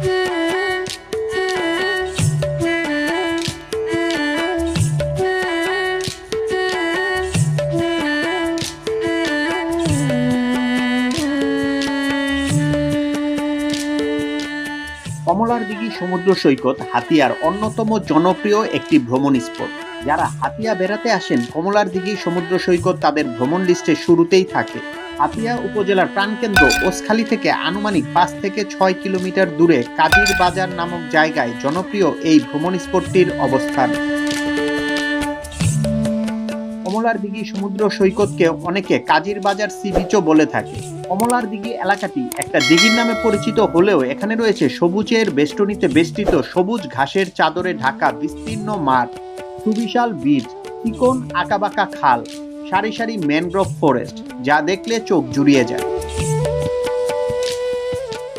কমলার দিঘি সমুদ্র সৈকত হাতিয়ার অন্যতম জনপ্রিয় একটি ভ্রমণ স্পট। যারা হাতিয়া বেড়াতে আসেন, কমলার দিঘি সমুদ্র সৈকত তাদের ভ্রমণ লিস্টে শুরুতেই থাকে। হাতিয়া উপজেলার প্রাণকেন্দ্র ওসখালী থেকে আনুমানিক পাঁচ থেকে ছয় কিলোমিটার দূরে কাদির বাজার নামক জায়গায় জনপ্রিয় এই ভ্রমণ স্পটটির অবস্থান। কমলার দিঘি সমুদ্র সৈকতকে অনেকে কাজির বাজার সি বিচও বলে থাকে। কমলার দিঘি এলাকাটি একটা দিঘির নামে পরিচিত হলেও এখানে রয়েছে সবুজের বেষ্টনীতে বেষ্টিত সবুজ ঘাসের চাদরে ঢাকা বিস্তীর্ণ মাঠ। সুবিশাল বীজ, চিকন আঁকাবাঁকা খাল সারি সারি ম্যানগ্রোভ ফরেস্ট, যা দেখলে চোখ জুড়িয়ে যায়।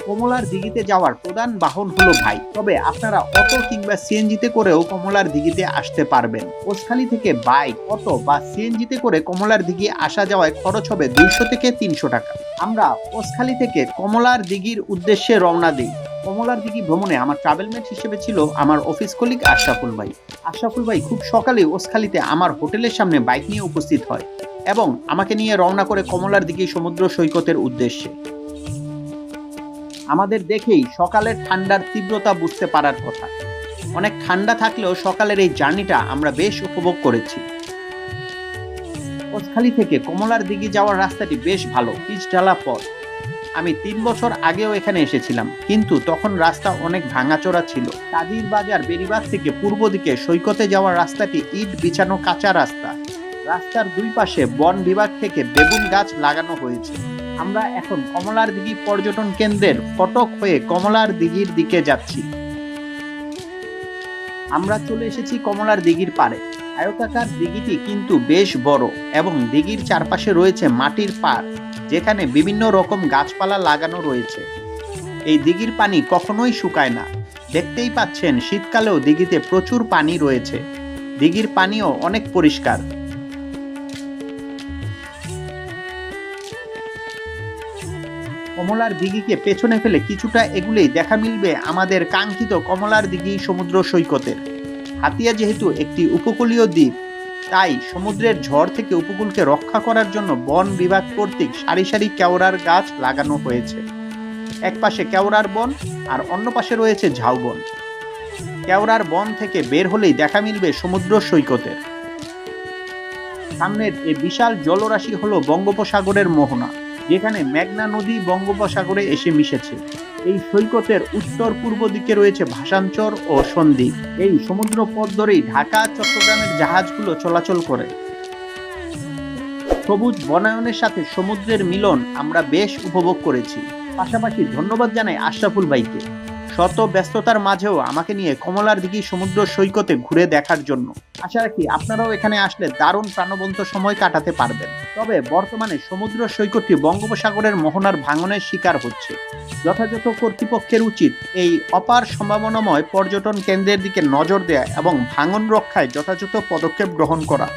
কমলার দিঘিতে যাওয়ার প্রধান বাহন হলো ভাই। তবে আপনারা অটো কিংবা সিএনজিতে করেও কমলার দিঘিতে আসতে পারবেন। ওসখালি থেকে বাইক, অটো বা সিএনজিতে করে কমলার দিঘি আসা যাওয়ায় খরচ হবে দুইশো থেকে তিনশো টাকা। আমরা ওসখালি থেকে কমলার দিঘির উদ্দেশ্যে রওনা দিই। কমলার দিঘি ভ্রমণে আমার ট্রাভেল ট্রাভেলমেট হিসেবে ছিল আমার অফিস কলিগ আশরাফুল ভাই। আশরাফুল ভাই খুব সকালে ওসখালিতে আমার হোটেলের সামনে বাইক নিয়ে উপস্থিত হয় এবং আমাকে নিয়ে রওনা করে কমলার দিঘি সমুদ্র সৈকতের উদ্দেশ্যে। আমাদের দেখেই সকালের ঠান্ডার তীব্রতা বুঝতে পারার কথা। অনেক ঠান্ডা থাকলেও সকালের এই জার্নিটা আমরা বেশ উপভোগ করেছি। ওসখালি থেকে কমলার দিঘি যাওয়ার রাস্তাটি বেশ ভালো, পিচ ঢালা পথ। আমি তিন বছর আগেও এখানে এসেছিলাম। কিন্তু তখন রাস্তা অনেক ভাঙাচোরা ছিল। কাদির বাজার বেরিবাদ থেকে পূর্ব দিকে সৈকতে যাওয়ার রাস্তাটি ইট বিছানো কাঁচা রাস্তা। রাস্তার দুই পাশে বন বিভাগ থেকে বেগুন গাছ লাগানো হয়েছে। আমরা এখন কমলার দিঘি পর্যটন কেন্দ্রের ফটক হয়ে কমলার দিঘির দিকে যাচ্ছি। আমরা চলে এসেছি কমলার দিঘির পাড়ে। আয়তাকার দিঘিটি কিন্তু বেশ বড় এবং দিঘির চারপাশে রয়েছে মাটির পাড়, যেখানে বিভিন্ন রকম গাছপালা লাগানো রয়েছে। এই দিঘির পানি কখনোই শুকায় না। দেখতেই পাচ্ছেন, শীতকালেও দিঘিতে প্রচুর পানি রয়েছে। দিঘির পানিও অনেক পরিষ্কার। কমলার দিঘিকে পেছনে ফেলে কিছুটা এগুলেই দেখা মিলবে আমাদের কাঙ্ক্ষিত কমলার দিঘি সমুদ্র সৈকতের। হাতিয়া যেহেতু একটি উপকূলীয় দ্বীপ, তাই সমুদ্রের ঝড় থেকে উপকূলকে রক্ষা করার জন্য বন বিভাগ কর্তৃক সারি সারি কেওড়ার গাছ লাগানো হয়েছে। এক পাশে কেওড়ার বন আর অন্য পাশে রয়েছে ঝাউবন কেওড়ার বন থেকে বের হলেই দেখা মিলবে সমুদ্র সৈকতের। সামনের এই বিশাল জলরাশি হলো বঙ্গোপসাগরের মোহনা। যেখানে মেঘনা নদী বঙ্গোপসাগরে এসে মিশেছে। এই সৈকতের উত্তর পূর্ব দিকে রয়েছে ভাসানচর ও সন্দ্বীপ। এই সমুদ্র পথ ধরেই ঢাকা চট্টগ্রামের জাহাজগুলো চলাচল করে। সবুজ বনায়নের সাথে সমুদ্রের মিলন আমরা বেশ উপভোগ করেছি। পাশাপাশি ধন্যবাদ জানাই আশরাফুল ভাইকে। শত ব্যস্ততার মাঝেও আমাকে নিয়ে কমলার দিঘি সমুদ্র সৈকতে ঘুরে দেখার জন্য। আশা রাখি আপনারাও এখানে আসলে দারুণ প্রাণবন্ত সময় কাটাতে পারবেন। তবে বর্তমানে সমুদ্র সৈকতটি বঙ্গোপসাগরের মোহনার ভাঙনের শিকার হচ্ছে। যথাযথ কর্তৃপক্ষের উচিত এই অপার সম্ভাবনাময় পর্যটন কেন্দ্রের দিকে নজর দেয়া এবং ভাঙন রক্ষায় যথাযথ পদক্ষেপ গ্রহণ করা।